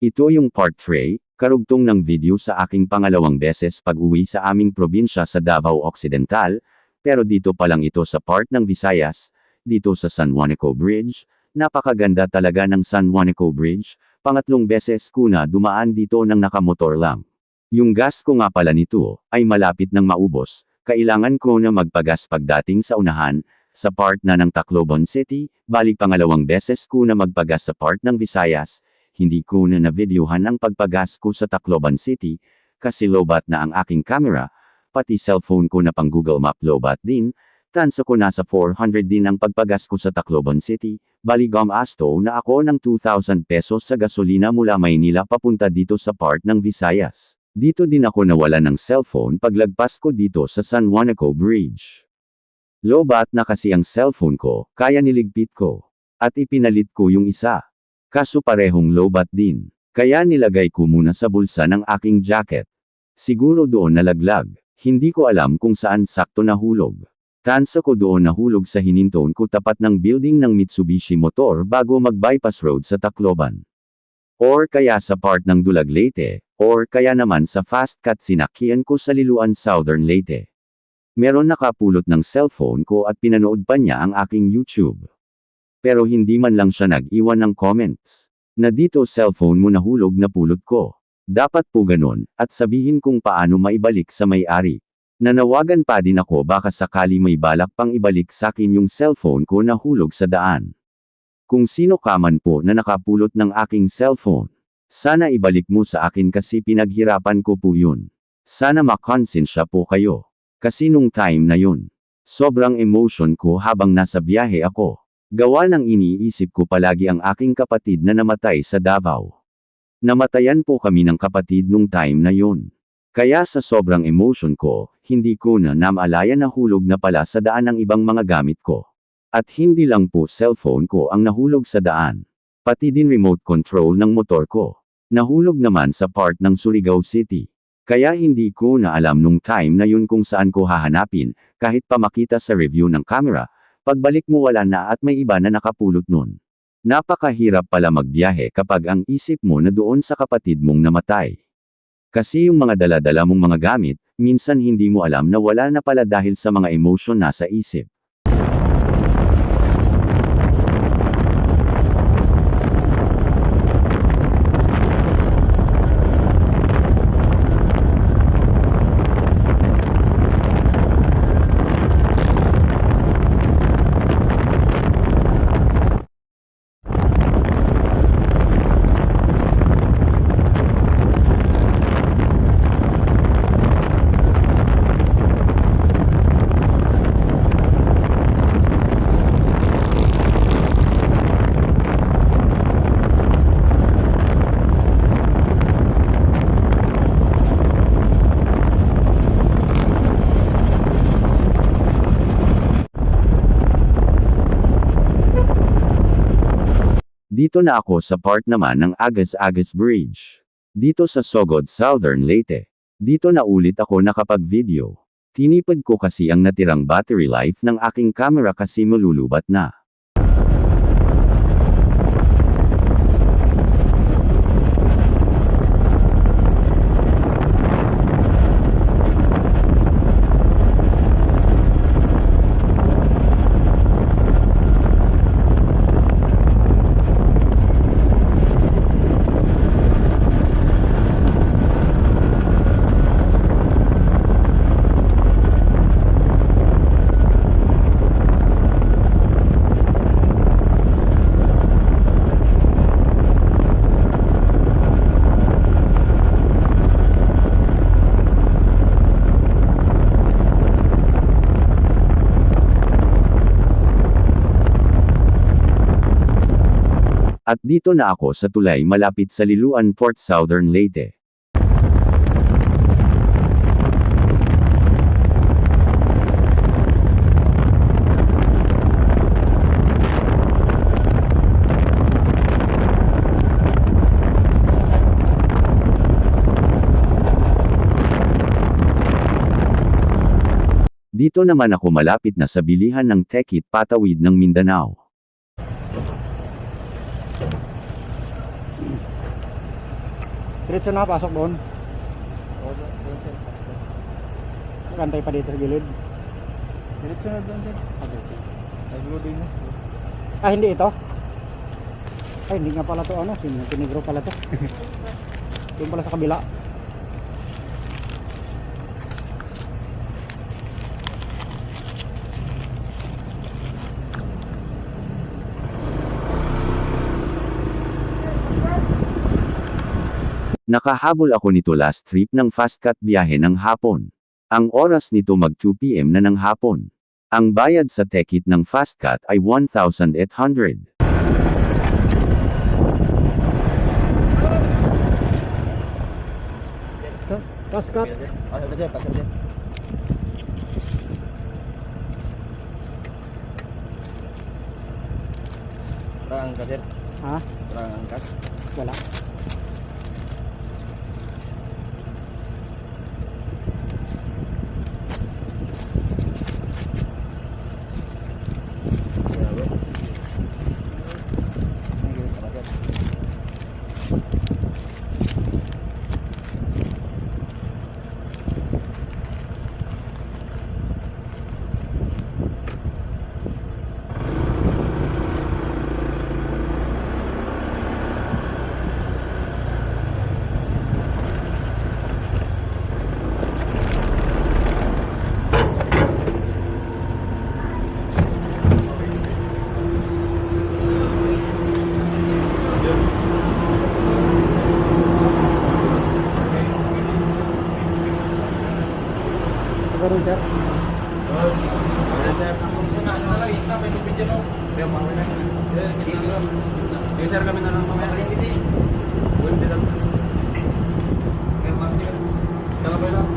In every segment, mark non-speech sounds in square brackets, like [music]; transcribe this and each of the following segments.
Ito yung part 3, karugtong ng video sa aking pangalawang beses pag-uwi sa aming probinsya sa Davao Occidental, pero dito pa lang ito sa part ng Visayas, dito sa San Juanico Bridge, napakaganda talaga ng San Juanico Bridge, pangatlong beses ko na dumaan dito ng nakamotor lang. Yung gas ko nga pala nito, ay malapit ng maubos, kailangan ko na magpagas pagdating sa unahan, sa part na ng Tacloban City, bali pangalawang beses ko na magpagas sa part ng Visayas, hindi ko na na-videohan ang pagpagas ko sa Tacloban City, kasi lobat na ang aking camera, pati cellphone ko na pang Google Map lobat din, tanso ko nasa 400 din ang pagpagas ko sa Tacloban City, bali asto na ako ng 2,000 pesos sa gasolina mula Maynila papunta dito sa part ng Visayas. Dito din ako nawala ng cellphone paglagpas ko dito sa San Juanico Bridge. Lobat na kasi ang cellphone ko, kaya niligpit ko. At ipinalit ko yung isa. Kaso parehong lobat din. Kaya nilagay ko muna sa bulsa ng aking jacket. Siguro doon nalaglag. Hindi ko alam kung saan sakto nahulog. Tanso ko doon nahulog sa hininton ko tapat ng building ng Mitsubishi Motor bago mag-bypass road sa Tacloban. Or kaya sa part ng Dulag Leyte, or kaya naman sa fast cut sinakyan ko sa Liluan Southern Leyte. Meron nakapulot ng cellphone ko at pinanood pa niya ang aking YouTube. Pero hindi man lang siya nag-iwan ng comments. Na dito cellphone mo nahulog na pulot ko. Dapat po ganun, at sabihin kung paano maibalik sa may-ari. Nanawagan pa din ako baka sakali may balak pang ibalik sa akin yung cellphone ko na hulog sa daan. Kung sino ka man po na nakapulot ng aking cellphone. Sana ibalik mo sa akin kasi pinaghirapan ko po yun. Sana makonsensya po kayo. Kasi nung time na yun. Sobrang emotion ko habang nasa biyahe ako. Gawa ng iniisip ko palagi ang aking kapatid na namatay sa Davao. Namatayan po kami ng kapatid nung time na yun. Kaya sa sobrang emotion ko, hindi ko na namaalaya na hulog na pala sa daan ang ibang mga gamit ko. At hindi lang po cellphone ko ang nahulog sa daan. Pati din remote control ng motor ko. Nahulog naman sa part ng Surigao City. Kaya hindi ko na alam nung time na yun kung saan ko hahanapin, kahit pa makita sa review ng camera, Pagbalik mo wala na at may iba na nakapulot nun. Napakahirap pala magbiyahe kapag ang isip mo na doon sa kapatid mong namatay. Kasi yung mga dala-dala mong mga gamit, minsan hindi mo alam na wala na pala dahil sa mga emotion nasa isip. Dito na ako sa part naman ng Agas-Agas Bridge. Dito sa Sogod Southern Leyte. Dito na ulit ako nakapag-video. Tinipid ko kasi ang natirang battery life ng aking camera kasi malulubat na. At dito na ako sa tulay malapit sa Liluan Port Southern Leyte. Dito naman ako malapit na sa bilihan ng Tekit patawid ng Mindanao. Diretso na, pasok doon. O, doon doon, sir. Pasok. Kantay pa dito sa gilid. Diretso na doon, sir. Nag-loading na. Ah, hindi ito? Ay, hindi nga pala to ano, sin tinigro pala to. [laughs] Yung pala sa kabila. Nakahabol ako nito last trip ng fast cut biyahe ng hapon. Ang oras nito mag 2pm na ng hapon. Ang bayad sa tekit ng fast cut ay 1,800. So, paskat. Pasok dyan, pasok dyan. Parang angkas. Ha? Parang angkas. Wala. Siguro sir. Sige sir, kami na lang mamaya. Buwan din lang. Kalabay lang.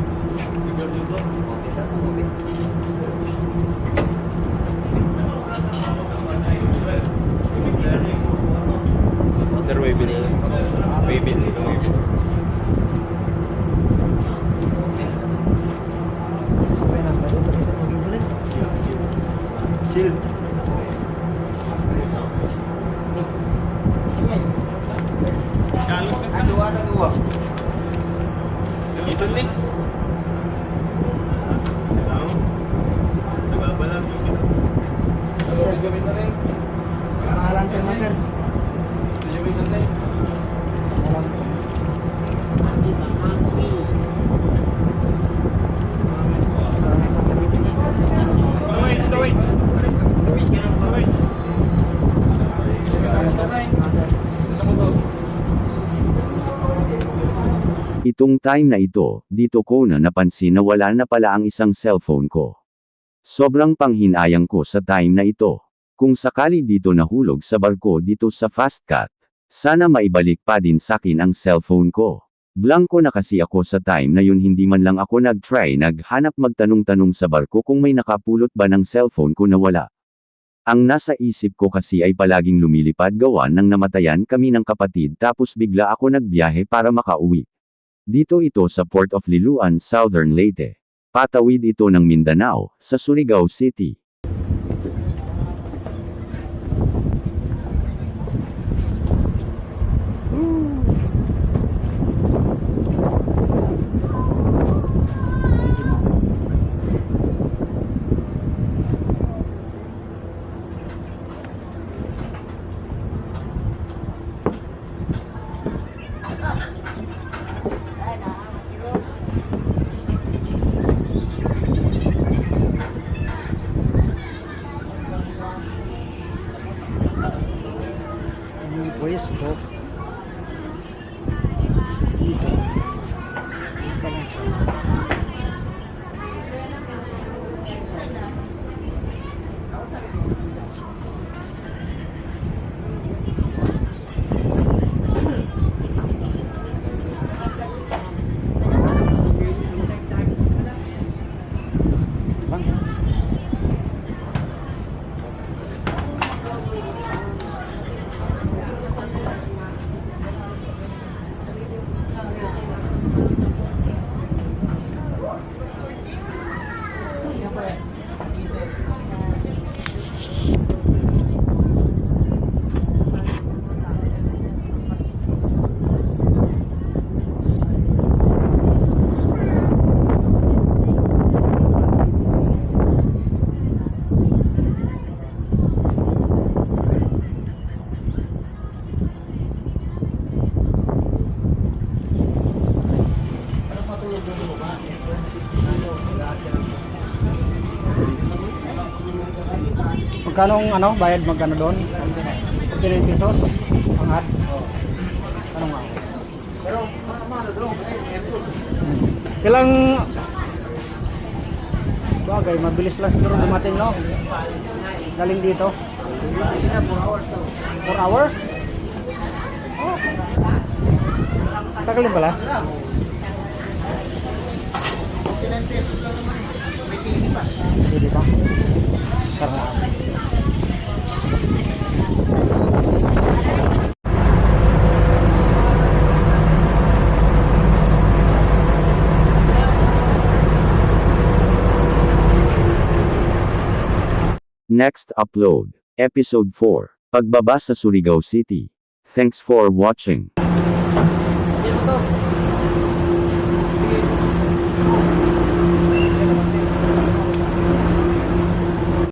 Bang. Itu Itong time na ito, dito ko na napansin na wala na pala ang isang cellphone ko. Sobrang panghinayang ko sa time na ito. Kung sakali dito nahulog sa barko dito sa fast cut, sana maibalik pa din sa akin ang cellphone ko. Blanco na kasi ako sa time na yun hindi man lang ako nag-try naghanap magtanong-tanong sa barko kung may nakapulot ba ng cellphone ko na wala. Ang nasa isip ko kasi ay palaging lumilipad gawa ng namatayan kami ng kapatid tapos bigla ako nagbiyahe para makauwi. Dito ito sa Port of Liluan, Southern Leyte. Patawid ito ng Mindanao, sa Surigao City. Yung pwesto. Dito. Dito lang siya. Magkano ang ano, bayad magkano doon? 49 pesos? Ang ad? Ano nga? Hmm. Ilang bagay, mabilis lang siguro dumating, no? Galing dito. 4 hours? Oh. Tagal din pala. Pwede ba? Tara. Next upload, Episode 4, Pagbaba sa Surigao City. Thanks for watching.